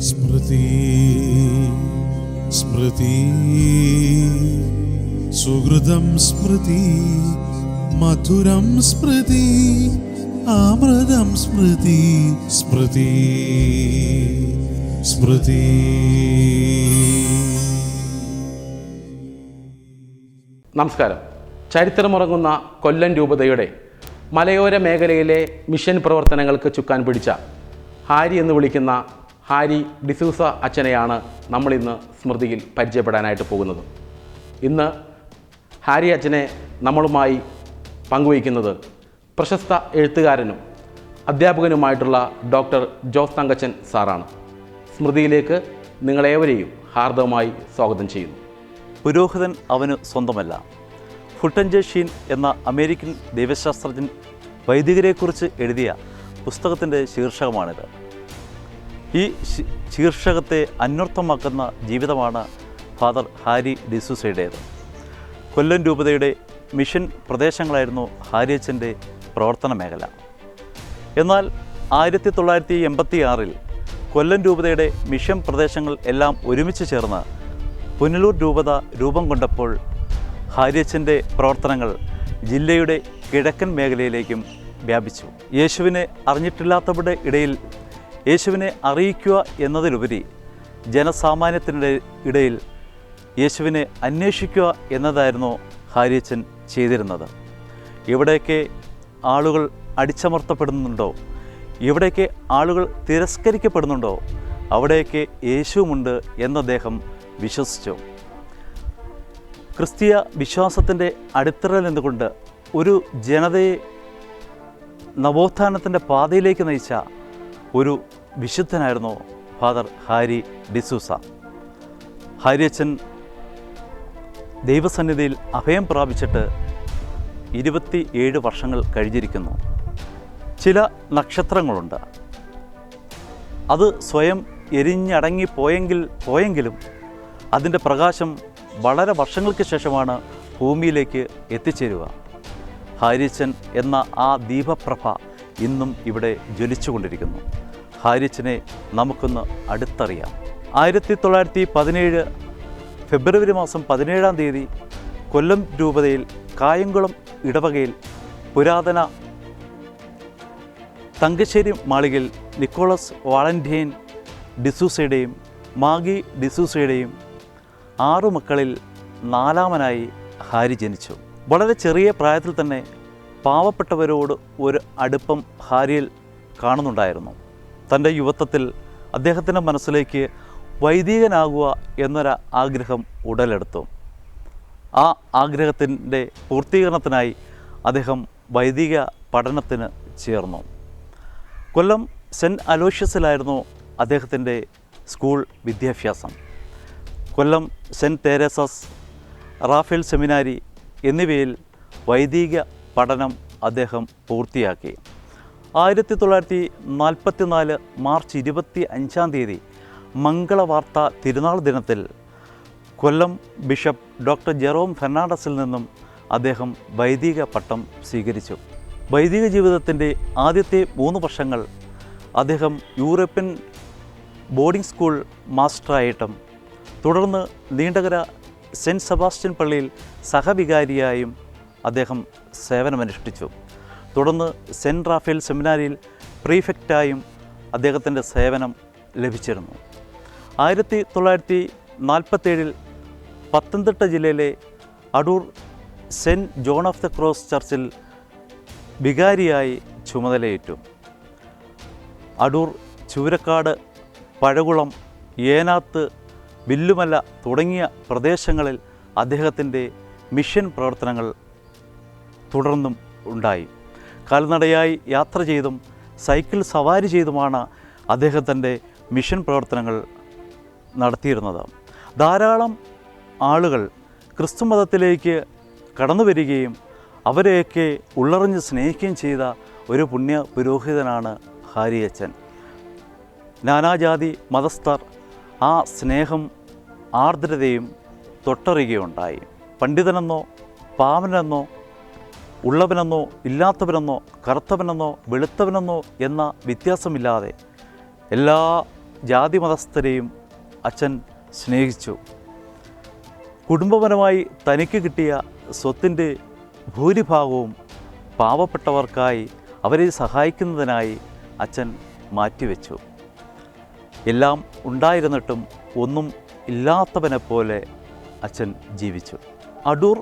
സ്മൃതി സ്മൃതി സുഹൃതം സ്മൃതി മധുരം സ്മൃതി അമൃതം സ്മൃതി. സ്മൃതി സ്മൃതി. നമസ്കാരം. ചരിത്രമുറങ്ങുന്ന കൊല്ലം രൂപതയുടെ മലയോര മേഖലയിലെ മിഷൻ പ്രവർത്തനങ്ങൾക്ക് ചുക്കാൻ പിടിച്ച ഹാരി എന്ന് വിളിക്കുന്ന ഹാരി ഡിസൂസ അച്ഛനെയാണ് നമ്മളിന്ന് സ്മൃതിയിൽ പരിചയപ്പെടാനായിട്ട് പോകുന്നത്. ഇന്ന് ഹാരി അച്ഛനെ നമ്മളുമായി പങ്കുവയ്ക്കുന്നത് പ്രശസ്ത എഴുത്തുകാരനും അധ്യാപകനുമായിട്ടുള്ള ഡോക്ടർ ജോസ് തങ്കച്ചൻ സാറാണ്. സ്മൃതിയിലേക്ക് നിങ്ങളേവരെയും ഹാർദവമായി സ്വാഗതം ചെയ്യുന്നു. പുരോഹിതൻ അവന് സ്വന്തമല്ല. ഫുട്ടൻജെ ഷീൻ എന്ന അമേരിക്കൻ ദൈവശാസ്ത്രജ്ഞൻ വൈദികരെക്കുറിച്ച് എഴുതിയ പുസ്തകത്തിന്റെ ശീർഷകമാണിത്. ഈ ശീർഷകത്തെ അന്വർത്ഥമാക്കുന്ന ജീവിതമാണ് ഫാദർ ഹാരി ഡിസൂസയുടേത് കൊല്ലം രൂപതയുടെ മിഷൻ പ്രദേശങ്ങളായിരുന്നു ഹാരിയച്ചന്റെ പ്രവർത്തന മേഖല. എന്നാൽ ആയിരത്തി തൊള്ളായിരത്തി എൺപത്തി ആറിൽ കൊല്ലം രൂപതയുടെ മിഷൻ പ്രദേശങ്ങൾ എല്ലാം ഒരുമിച്ച് ചേർന്ന് പുനലൂർ രൂപത രൂപം കൊണ്ടപ്പോൾ ഹാരിയച്ചന്റെ പ്രവർത്തനങ്ങൾ ജില്ലയുടെ കിഴക്കൻ മേഖലയിലേക്കും വ്യാപിച്ചു. യേശുവിനെ അറിഞ്ഞിട്ടില്ലാത്തവരുടെ ഇടയിൽ യേശുവിനെ അറിയിക്കുക എന്നതിലുപരി ജനസാമാന്യത്തിനിടെ ഇടയിൽ യേശുവിനെ അന്വേഷിക്കുക എന്നതായിരുന്നു ഹാരിയച്ചൻ ചെയ്തിരുന്നത്. എവിടെയൊക്കെ ആളുകൾ അടിച്ചമർത്തപ്പെടുന്നുണ്ടോ? എവിടേക്ക് ആളുകൾ തിരസ്കരിക്കപ്പെടുന്നുണ്ടോ? അവിടേക്ക് യേശുവുമുണ്ട് എന്ന് അദ്ദേഹം വിശ്വസിച്ചു. ക്രിസ്തീയ വിശ്വാസത്തിന്റെ അടിത്തറയിൽ നിന്നുകൊണ്ട് ഒരു ജനതയെ നവോത്ഥാനത്തിന്റെ പാതയിലേക്ക് നയിച്ച ഒരു വിശുദ്ധനായിരുന്നു ഫാദർ ഹാരി ഡിസൂസ ഹാരിയച്ചൻ ദൈവസന്നിധിയിൽ അഭയം പ്രാപിച്ചിട്ട് ഇരുപത്തി ഏഴ് വർഷങ്ങൾ കഴിഞ്ഞിരിക്കുന്നു. ചില നക്ഷത്രങ്ങളുണ്ട്. അത് സ്വയം എരിഞ്ഞടങ്ങി പോയെങ്കിൽ പോയെങ്കിലും അതിന്റെ പ്രകാശം വളരെ വർഷങ്ങൾക്ക് ശേഷമാണ് ഭൂമിയിലേക്ക് എത്തിച്ചേരുക. ഹാരിച്ചൻ എന്ന ആ ദീപപ്രഭ ഇന്നും ഇവിടെ ജ്വലിച്ചുകൊണ്ടിരിക്കുന്നു. ഹാരിച്ചനെ നമുക്കൊന്ന് അടുത്തറിയാം. ആയിരത്തി തൊള്ളായിരത്തി പതിനേഴ് ഫെബ്രുവരി മാസം പതിനേഴാം തീയതി കൊല്ലം രൂപതയിൽ കായംകുളം ഇടവകയിൽ പുരാതന തങ്കശ്ശേരി മാളികയിൽ നിക്കോളസ് വാളന്റൈൻ ഡിസൂസയുടെയും മാഗി ഡിസൂസയുടെയും ആറു മക്കളിൽ നാലാമനായി ഹാരി ജനിച്ചു. വളരെ ചെറിയ പ്രായത്തിൽ തന്നെ പാവപ്പെട്ടവരോട് ഒരു അടുപ്പം ഹാരിയിൽ കാണുന്നുണ്ടായിരുന്നു. തന്റെ യുവത്വത്തിൽ അദ്ദേഹത്തിന്റെ മനസ്സിലേക്ക് വൈദികനാകുക എന്നൊരു ആഗ്രഹം ഉടലെടുത്തു. ആ ആഗ്രഹത്തിന്റെ പൂർത്തീകരണത്തിനായി അദ്ദേഹം വൈദിക പഠനത്തിന് ചേർന്നു. കൊല്ലം സെന്റ് അലോഷ്യസിലായിരുന്നു അദ്ദേഹത്തിന്റെ സ്കൂൾ വിദ്യാഭ്യാസം. കൊല്ലം സെന്റ് തേരസസ് റാഫേൽ സെമിനാരി എന്നിവയിൽ വൈദിക പഠനം അദ്ദേഹം പൂർത്തിയാക്കി. ആയിരത്തി തൊള്ളായിരത്തി നാൽപ്പത്തി നാല് മാർച്ച് ഇരുപത്തി അഞ്ചാം തീയതി മംഗളവാർത്ത തിരുനാൾ ദിനത്തിൽ കൊല്ലം ബിഷപ്പ് ഡോക്ടർ ജെറോം ഫെർണാണ്ടസിൽ നിന്നും അദ്ദേഹം വൈദിക പട്ടം സ്വീകരിച്ചു. വൈദിക ജീവിതത്തിന്റെ ആദ്യത്തെ മൂന്ന് വർഷങ്ങൾ അദ്ദേഹം യൂറോപ്യൻ ബോർഡിംഗ് സ്കൂൾ മാസ്റ്ററായിട്ടും തുടർന്ന് നീണ്ടകര സെന്റ് സെബാസ്റ്റ്യൻ പള്ളിയിൽ സഹവികാരിയായും അദ്ദേഹം സേവനമനുഷ്ഠിച്ചു. തുടർന്ന് സെന്റ് റാഫേൽ സെമിനാരിയിൽ പ്രീഫെക്റ്റായും അദ്ദേഹത്തിന്റെ സേവനം ലഭിച്ചിരുന്നു. ആയിരത്തി തൊള്ളായിരത്തി നാൽപ്പത്തേഴിൽ പത്തനംതിട്ട ജില്ലയിലെ Adoor saint John of the cross ചർച്ചിൽ വികാരിയായി ചുമതലയേറ്റു. അടൂർ ചൂരക്കാട് പഴകുളം ഏനാത്ത് വില്ലുമല തുടങ്ങിയ പ്രദേശങ്ങളിൽ അദ്ദേഹത്തിന്റെ മിഷൻ പ്രവർത്തനങ്ങൾ തുടർന്നും ഉണ്ടായി. കാൽനടയായി യാത്ര ചെയ്തും സൈക്കിൾ സവാരി ചെയ്തുമാണ് അദ്ദേഹത്തിന്റെ മിഷൻ പ്രവർത്തനങ്ങൾ നടത്തിയിരുന്നത്. ധാരാളം ആളുകൾ ക്രിസ്തുമതത്തിലേക്ക് കടന്നു വരികയും അവരെയൊക്കെ ഉള്ളറിഞ്ഞ് സ്നേഹിക്കുകയും ചെയ്ത ഒരു പുണ്യ പുരോഹിതനാണ് ഹാരിയച്ചൻ നാനാജാതി മതസ്ഥർ ആ സ്നേഹം ആർദ്രതയും തൊട്ടറിയുകയുണ്ടായി. പണ്ഡിതനെന്നോ പാവനെന്നോ ഉള്ളവനെന്നോ ഇല്ലാത്തവനെന്നോ കറുത്തവനെന്നോ വെളുത്തവനെന്നോ എന്ന വ്യത്യാസമില്ലാതെ എല്ലാ ജാതി മതസ്ഥരെയും അച്ഛൻ സ്നേഹിച്ചു. കുടുംബപരമായി തനിക്ക് കിട്ടിയ സ്വത്തിന്റെ ഭൂരിഭാഗവും പാവപ്പെട്ടവർക്കായി അവരെ സഹായിക്കുന്നതിനായി അച്ഛൻ മാറ്റിവെച്ചു. എല്ലാം ഉണ്ടായിരുന്നിട്ടും ഒന്നും ഇല്ലാത്തവനെ പോലെ അച്ഛൻ ജീവിച്ചു. അടൂർ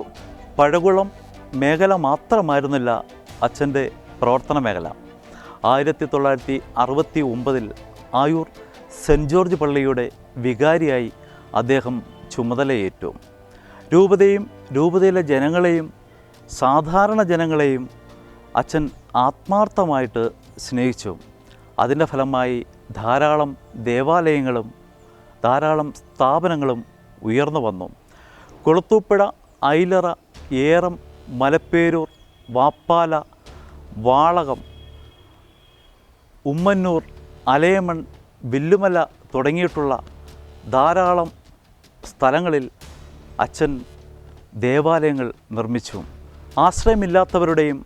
പഴകുളം മേഖല മാത്രമായിരുന്നില്ല അച്ഛന്റെ പ്രവർത്തന മേഖല. ആയിരത്തി തൊള്ളായിരത്തി അറുപത്തി ഒമ്പതിൽ ആയൂർ സെന്റ് ജോർജ് പള്ളിയുടെ വികാരിയായി അദ്ദേഹം ചുമതലയേറ്റു. രൂപതയും രൂപതയിലെ ജനങ്ങളെയും സാധാരണ ജനങ്ങളെയും അച്ഛൻ ആത്മാർത്ഥമായിട്ട് സ്നേഹിച്ചു. അതിന്റെ ഫലമായി ധാരാളം ദേവാലയങ്ങളും ധാരാളം സ്ഥാപനങ്ങളും ഉയർന്നു വന്നു. കൊളുത്തൂപ്പുഴ ഐലറ ഏറം മലപ്പേരൂർ വാപ്പാല വാളകം ഉമ്മന്നൂർ അലയമൺ വില്ലുമല തുടങ്ങിയിട്ടുള്ള ധാരാളം സ്ഥലങ്ങളിൽ അച്ഛൻ ദേവാലയങ്ങൾ നിർമ്മിച്ചു. ആശ്രയമില്ലാത്തവരുടെയും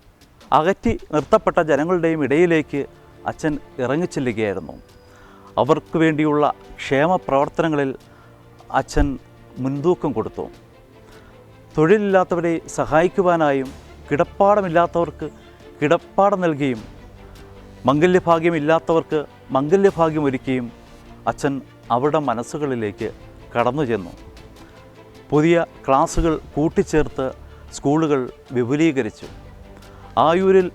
അകറ്റി നിർത്തപ്പെട്ട ജനങ്ങളുടെയും ഇടയിലേക്ക് അച്ഛൻ ഇറങ്ങിച്ചെല്ലുകയായിരുന്നു. അവർക്ക് വേണ്ടിയുള്ള ക്ഷേമ പ്രവർത്തനങ്ങളിൽ അച്ഛൻ മുൻതൂക്കം കൊടുത്തു. തൊഴിലില്ലാത്തവരെ സഹായിക്കുവാനായും കിടപ്പാടമില്ലാത്തവർക്ക് കിടപ്പാടം നൽകിയും മംഗല്യഭാഗ്യമില്ലാത്തവർക്ക് മംഗല്യഭാഗ്യം ഒരുക്കിയും അച്ഛൻ അവരുടെ മനസ്സുകളിലേക്ക് കടന്നു ചെന്നു പുതിയ ക്ലാസ്സുകൾ കൂട്ടിച്ചേർത്ത് സ്കൂളുകൾ വിപുലീകരിച്ചു. ആയൂരിൽ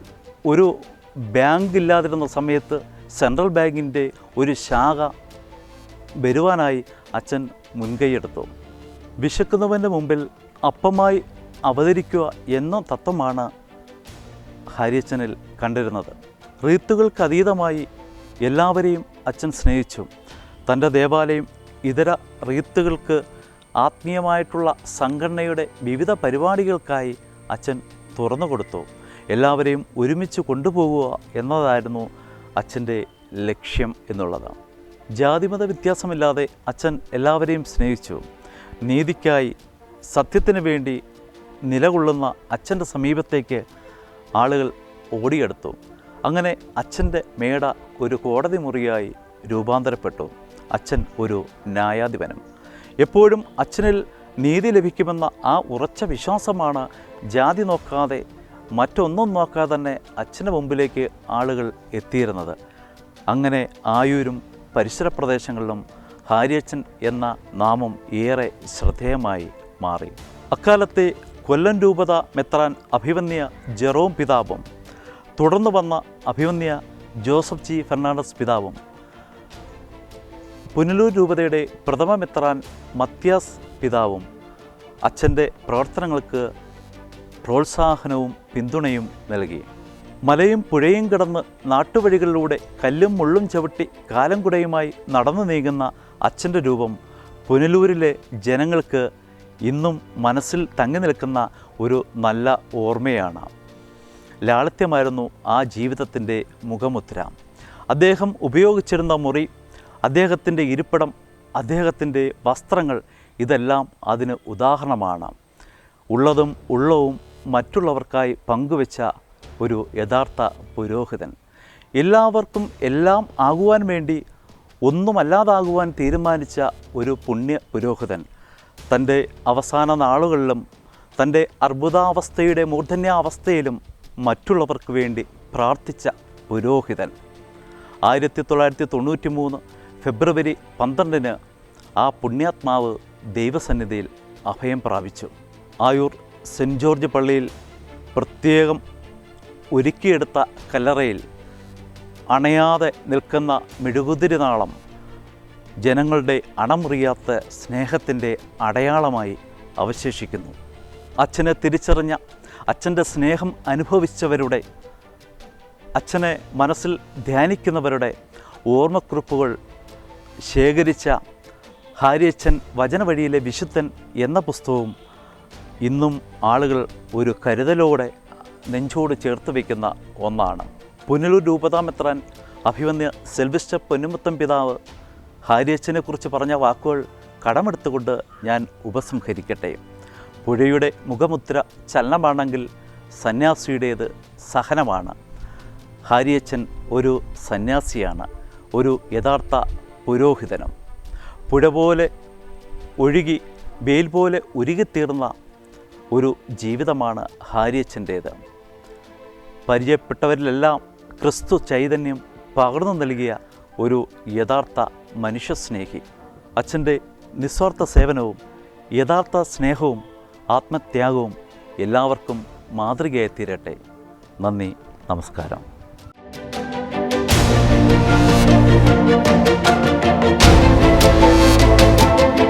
ഒരു ബാങ്ക് ഇല്ലാതിരുന്ന സമയത്ത് സെൻട്രൽ ബാങ്കിന്റെ ഒരു ശാഖ വരുവാനായി അച്ഛൻ മുൻകൈയെടുത്തു. വിശക്കുന്നവന്റെ മുമ്പിൽ അപ്പമായി അവതരിക്കുക എന്ന തത്വമാണ് ഹാരിയച്ഛനിൽ കണ്ടിരുന്നത്. റീത്തുകൾക്ക് അതീതമായി എല്ലാവരെയും അച്ഛൻ സ്നേഹിച്ചു. തന്റെ ദേവാലയം ഇതര റീത്തുകൾക്ക് ആത്മീയമായിട്ടുള്ള സംഘടനയുടെ വിവിധ പരിപാടികൾക്കായി അച്ഛൻ തുറന്നു കൊടുത്തു. എല്ലാവരെയും ഒരുമിച്ച് കൊണ്ടുപോകുക എന്നതായിരുന്നു അച്ഛന്റെ ലക്ഷ്യം എന്നുള്ളത്. ജാതിമത വ്യത്യാസമില്ലാതെ അച്ഛൻ എല്ലാവരെയും സ്നേഹിച്ചു. നീതിക്കായി സത്യത്തിന് വേണ്ടി നിലകൊള്ളുന്ന അച്ഛന്റെ സമീപത്തേക്ക് ആളുകൾ ഓടിയെടുത്തു. അങ്ങനെ അച്ഛന്റെ മേട ഒരു കോടതി മുറിയായി രൂപാന്തരപ്പെട്ടു. അച്ഛൻ ഒരു ന്യായാധിപനം. എപ്പോഴും അച്ഛനിൽ നീതി ലഭിക്കുമെന്ന ആ ഉറച്ച വിശ്വാസമാണ് ജാതി നോക്കാതെ മറ്റൊന്നും നോക്കാതെ തന്നെ അച്ഛന്റെ മുമ്പിലേക്ക് ആളുകൾ എത്തിയിരുന്നത്. അങ്ങനെ ആയൂരും പരിസര പ്രദേശങ്ങളിലും ഹാരിയച്ചൻ എന്ന നാമം ഏറെ ശ്രദ്ധേയമായി മാറി. അക്കാലത്തെ കൊല്ലം രൂപത മെത്രാൻ അഭിവന്യ ജെറോം പിതാവും തുടർന്ന് വന്ന അഭിവന്യ ജോസഫ് ജി ഫെർണാണ്ടസ് പിതാവും പുനലൂർ രൂപതയുടെ പ്രഥമ മെത്രാൻ മത്യാസ് പിതാവും അച്ഛന്റെ പ്രവർത്തനങ്ങൾക്ക് പ്രോത്സാഹനവും പിന്തുണയും നൽകി. മലയും പുഴയും കിടന്ന് നാട്ടുവഴികളിലൂടെ കല്ലും മുള്ളും ചവിട്ടി കാലം കുടയുമായി നടന്നു നീങ്ങുന്ന അച്ഛന്റെ രൂപം പുനലൂരിലെ ജനങ്ങൾക്ക് ഇന്നും മനസ്സിൽ തങ്ങി നിൽക്കുന്ന ഒരു നല്ല ഓർമ്മയാണ്. ലാളിത്യമായിരുന്നു ആ ജീവിതത്തിന്റെ മുഖമുദ്ര. അദ്ദേഹം ഉപയോഗിച്ചിരുന്ന മുറി അദ്ദേഹത്തിന്റെ ഇരിപ്പിടം അദ്ദേഹത്തിന്റെ വസ്ത്രങ്ങൾ ഇതെല്ലാം അതിന് ഉദാഹരണമാണ്. ഉള്ളതും ഉള്ളവും മറ്റുള്ളവർക്കായി പങ്കുവെച്ച ഒരു യഥാർത്ഥ പുരോഹിതൻ. എല്ലാവർക്കും എല്ലാം ആകുവാൻ വേണ്ടി ഒന്നുമല്ലാതാകുവാൻ തീരുമാനിച്ച ഒരു പുണ്യ പുരോഹിതൻ. തന്റെ അവസാന നാളുകളിലും തന്റെ അർബുദാവസ്ഥയുടെ മൂർധന്യാവസ്ഥയിലും മറ്റുള്ളവർക്ക് വേണ്ടി പ്രാർത്ഥിച്ച പുരോഹിതൻ. ആയിരത്തി തൊള്ളായിരത്തി തൊണ്ണൂറ്റി മൂന്ന് ഫെബ്രുവരി പന്ത്രണ്ടിന് ആ പുണ്യാത്മാവ് ദൈവസന്നിധിയിൽ അഭയം പ്രാപിച്ചു. ആയൂർ സെന്റ് ജോർജ് പള്ളിയിൽ പ്രത്യേകം ഒരുക്കിയെടുത്ത കല്ലറയിൽ അണയാതെ നിൽക്കുന്ന മെഴുകുതിരി നാളം ജനങ്ങളുടെ അണമുറിയാത്ത സ്നേഹത്തിന്റെ അടയാളമായി അവശേഷിക്കുന്നു. അച്ഛനെ തിരിച്ചറിഞ്ഞ അച്ഛന്റെ സ്നേഹം അനുഭവിച്ചവരുടെ അച്ഛനെ മനസ്സിൽ ധ്യാനിക്കുന്നവരുടെ ഓർമ്മക്കുറിപ്പുകൾ ശേഖരിച്ച ഹാരിയച്ഛൻ വചനവഴിയിലെ വിശുദ്ധൻ എന്ന പുസ്തകവും ഇന്നും ആളുകൾ ഒരു കരുതലോടെ നെഞ്ചോട് ചേർത്ത് വയ്ക്കുന്ന ഒന്നാണ്. പുനലൂർ രൂപതാമെത്രാൻ അഭിവന്യ സെൽവിസ്റ്റ പൊന്നുമുത്തം പിതാവ് ഹാരിയച്ചനെക്കുറിച്ച് പറഞ്ഞ വാക്കുകൾ കടമെടുത്തുകൊണ്ട് ഞാൻ ഉപസംഹരിക്കട്ടെ. പുഴയുടെ മുഖമുദ്ര ചലനമാണെങ്കിൽ സന്യാസിയുടേത് സഹനമാണ്. ഹാരിയച്ചൻ ഒരു സന്യാസിയാണ്. ഒരു യഥാർത്ഥ പുരോഹിതനും. പുഴ പോലെ ഒഴുകി വെയിൽ പോലെ ഉരുകിത്തീർന്ന ഒരു ജീവിതമാണ് ഹാരിയച്ഛന്റേത് പരിചയപ്പെട്ടവരിലെല്ലാം ക്രിസ്തു ചൈതന്യം പകർന്നു നൽകിയ ഒരു യഥാർത്ഥ മനുഷ്യസ്നേഹി. അച്ഛന്റെ നിസ്വാർത്ഥ സേവനവും യഥാർത്ഥ സ്നേഹവും ആത്മത്യാഗവും എല്ലാവർക്കും മാതൃകയായി തീരട്ടെ നന്ദി നമസ്കാരം. Música